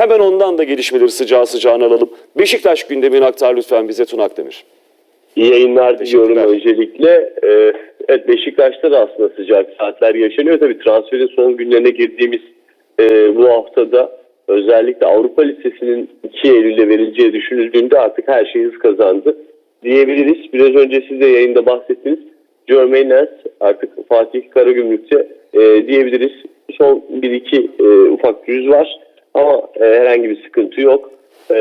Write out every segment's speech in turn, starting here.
Hemen ondan da gelişmeleri sıcağı sıcağına alalım. Beşiktaş gündemini aktar lütfen bize Tuna Akdemir. İyi yayınlar diliyorum öncelikle. Ee, evet Beşiktaş'ta da aslında sıcak saatler yaşanıyor. Tabii transferin son günlerine girdiğimiz e, bu haftada özellikle Avrupa Lisesi'nin 2 Eylül'de verileceği düşünüldüğünde artık her şey hız kazandı diyebiliriz. Biraz önce siz de yayında bahsettiniz. Jermaine artık Fatih Karagümrük'te e, diyebiliriz. Son 1-2 e, ufak yüz var ama e, herhangi bir sıkıntı yok. E,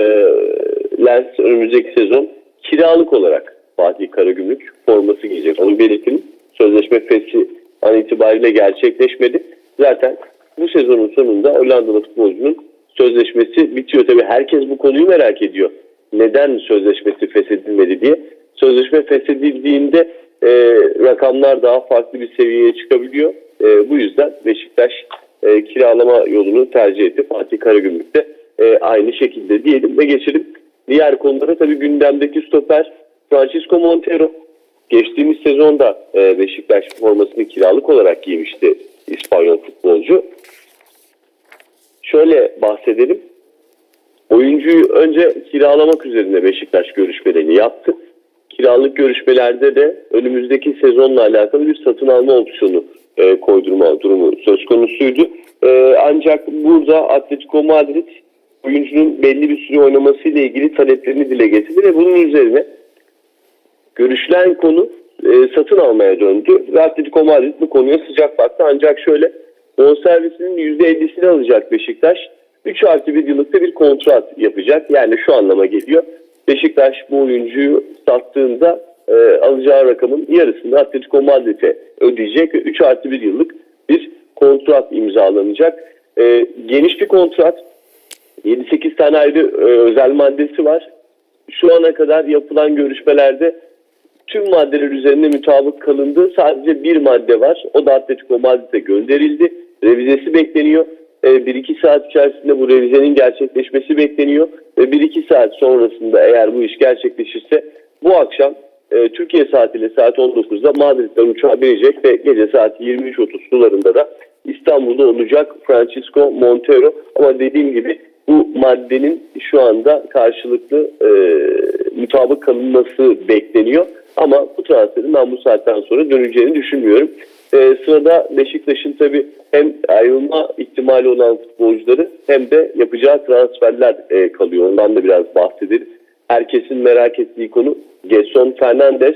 Lens önümüzdeki sezon kiralık olarak Fatih Karagümrük forması giyecek. Onu belirtelim. Sözleşme feshi an itibariyle gerçekleşmedi. Zaten bu sezonun sonunda Hollandalı futbolcunun sözleşmesi bitiyor. Tabii herkes bu konuyu merak ediyor. Neden sözleşmesi feshedilmedi diye. Sözleşme feshedildiğinde e, rakamlar daha farklı bir seviyeye çıkabiliyor. E, bu yüzden Beşiktaş e, kiralama yolunu tercih etti. Fatih Karagümrük de e, aynı şekilde diyelim ve geçelim. Diğer konulara tabii gündemdeki stoper Francisco Montero. Geçtiğimiz sezonda e, Beşiktaş formasını kiralık olarak giymişti İspanyol futbolcu. Şöyle bahsedelim. Oyuncuyu önce kiralamak üzerine Beşiktaş görüşmelerini yaptı. Kiralık görüşmelerde de önümüzdeki sezonla alakalı bir satın alma opsiyonu e, koydurma durumu söz konusuydu. E, ancak burada Atletico Madrid oyuncunun belli bir süre oynaması ile ilgili taleplerini dile getirdi ve bunun üzerine görüşülen konu e, satın almaya döndü. Ve Atletico Madrid bu konuya sıcak baktı. Ancak şöyle bonservisinin %50'sini alacak Beşiktaş. 3 artı 1 yıllıkta bir kontrat yapacak. Yani şu anlama geliyor. Beşiktaş bu oyuncuyu sattığında e, alacağı rakamın yarısını Atletico Madrid'e ödeyecek. ve 3 artı 1 yıllık bir kontrat imzalanacak. E, geniş bir kontrat. 7-8 tane ayrı e, özel maddesi var. Şu ana kadar yapılan görüşmelerde tüm maddeler üzerinde mutabık kalındı. Sadece bir madde var. O da Atletico Madrid'e gönderildi. Revizesi bekleniyor. 1-2 saat içerisinde bu revizenin gerçekleşmesi bekleniyor. Ve 1-2 saat sonrasında eğer bu iş gerçekleşirse bu akşam e, Türkiye saatiyle saat 19'da Madrid'den uçağa binecek ve gece saat 23.30 sularında da İstanbul'da olacak Francisco Montero. Ama dediğim gibi bu maddenin şu anda karşılıklı e, mutabık kalınması bekleniyor. Ama bu transferin ben bu saatten sonra döneceğini düşünmüyorum. E, sırada Beşiktaş'ın tabii hem ayrılma ihtimali olan futbolcuları hem de yapacağı transferler e, kalıyor. Ondan da biraz bahsedelim. Herkesin merak ettiği konu Gerson Fernandes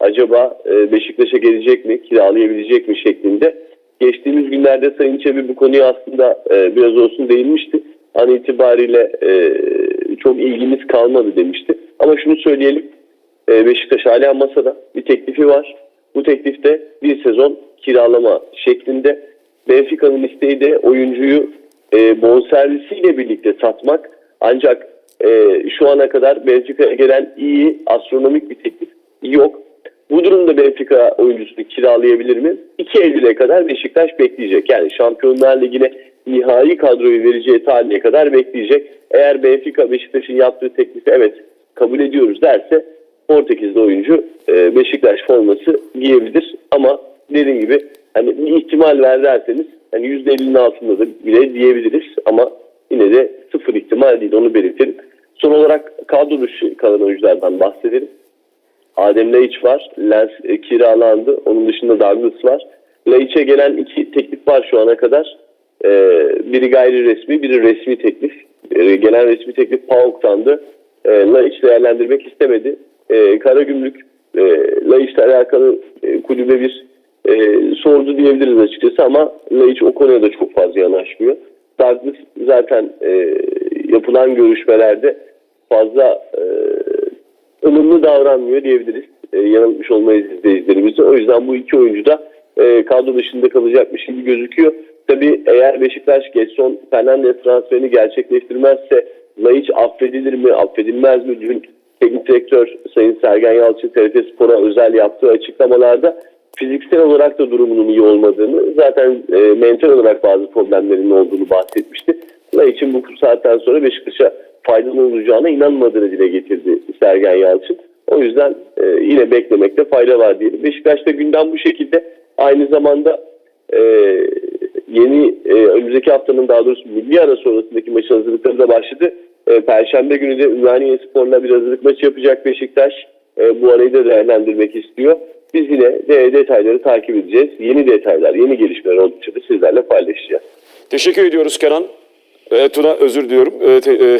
acaba e, Beşiktaş'a gelecek mi, kiralayabilecek mi şeklinde. Geçtiğimiz günlerde Sayın Çebi bu konuya aslında e, biraz olsun değinmişti. An itibariyle e, çok ilgimiz kalmadı demişti. Ama şunu söyleyelim. Beşiktaş hala masada bir teklifi var. Bu teklifte bir sezon kiralama şeklinde. Benfica'nın isteği de oyuncuyu bonservisiyle birlikte satmak. Ancak e, şu ana kadar Benfica'ya gelen iyi astronomik bir teklif yok. Bu durumda Benfica oyuncusunu kiralayabilir mi? 2 Eylül'e kadar Beşiktaş bekleyecek. Yani Şampiyonlar Ligi'ne nihai kadroyu vereceği tarihe kadar bekleyecek. Eğer Benfica Beşiktaş'ın yaptığı teklifi evet kabul ediyoruz derse Portekizli oyuncu e, Beşiktaş forması giyebilir. Ama dediğim gibi hani bir ihtimal ver derseniz hani %50'nin altında da bile diyebiliriz. Ama yine de sıfır ihtimal değil onu belirtelim. Son olarak kadro dışı kalan oyunculardan bahsedelim. Adem Laiç var. Lens e, kiralandı. Onun dışında Douglas var. Laiç'e gelen iki teklif var şu ana kadar. Ee, biri gayri resmi, biri resmi teklif. Ee, gelen resmi teklif PAOK'tandı. Ee, Laiç değerlendirmek istemedi. Ee, Karagümrük e, Laiç'le alakalı e, kulübe bir e, sordu diyebiliriz açıkçası ama Laiç o konuya da çok fazla yanaşmıyor. Douglas zaten e, yapılan görüşmelerde fazla e, davranmıyor diyebiliriz. E, yanılmış olmayız izleyicilerimize. O yüzden bu iki oyuncu da e, kadro dışında kalacakmış gibi gözüküyor. Tabii eğer Beşiktaş Gerson Fernandez transferini gerçekleştirmezse Laiç affedilir mi, affedilmez mi? Dün teknik direktör Sayın Sergen Yalçın TRT Spor'a özel yaptığı açıklamalarda fiziksel olarak da durumunun iyi olmadığını, zaten e, mental olarak bazı problemlerinin olduğunu bahsetmişti. Laiç'in bu saatten sonra Beşiktaş'a faydalı olacağına inanmadığını dile getirdi Sergen Yalçın. O yüzden e, yine beklemekte fayda var diyelim. Beşiktaş'ta gündem bu şekilde. Aynı zamanda e, yeni e, önümüzdeki haftanın daha doğrusu milli ara sonrasındaki maçın hazırlıkları da başladı. E, Perşembe günü de Ümraniye Spor'la bir hazırlık maçı yapacak Beşiktaş. E, bu arayı da değerlendirmek istiyor. Biz yine de detayları takip edeceğiz. Yeni detaylar, yeni gelişmeler oldukça da sizlerle paylaşacağız. Teşekkür ediyoruz Kenan. E, Tuna özür diliyorum. E, te, e,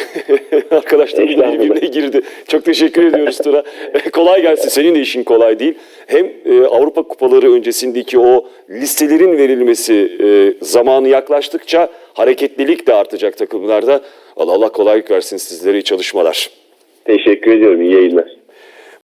arkadaşlar Estağfurullah. birbirine girdi. Çok teşekkür ediyoruz Tuna. E, kolay gelsin. Senin de işin kolay değil. Hem e, Avrupa Kupaları öncesindeki o listelerin verilmesi e, zamanı yaklaştıkça hareketlilik de artacak takımlarda. Allah Allah kolaylık versin sizlere iyi çalışmalar. Teşekkür ediyorum. İyi yayınlar.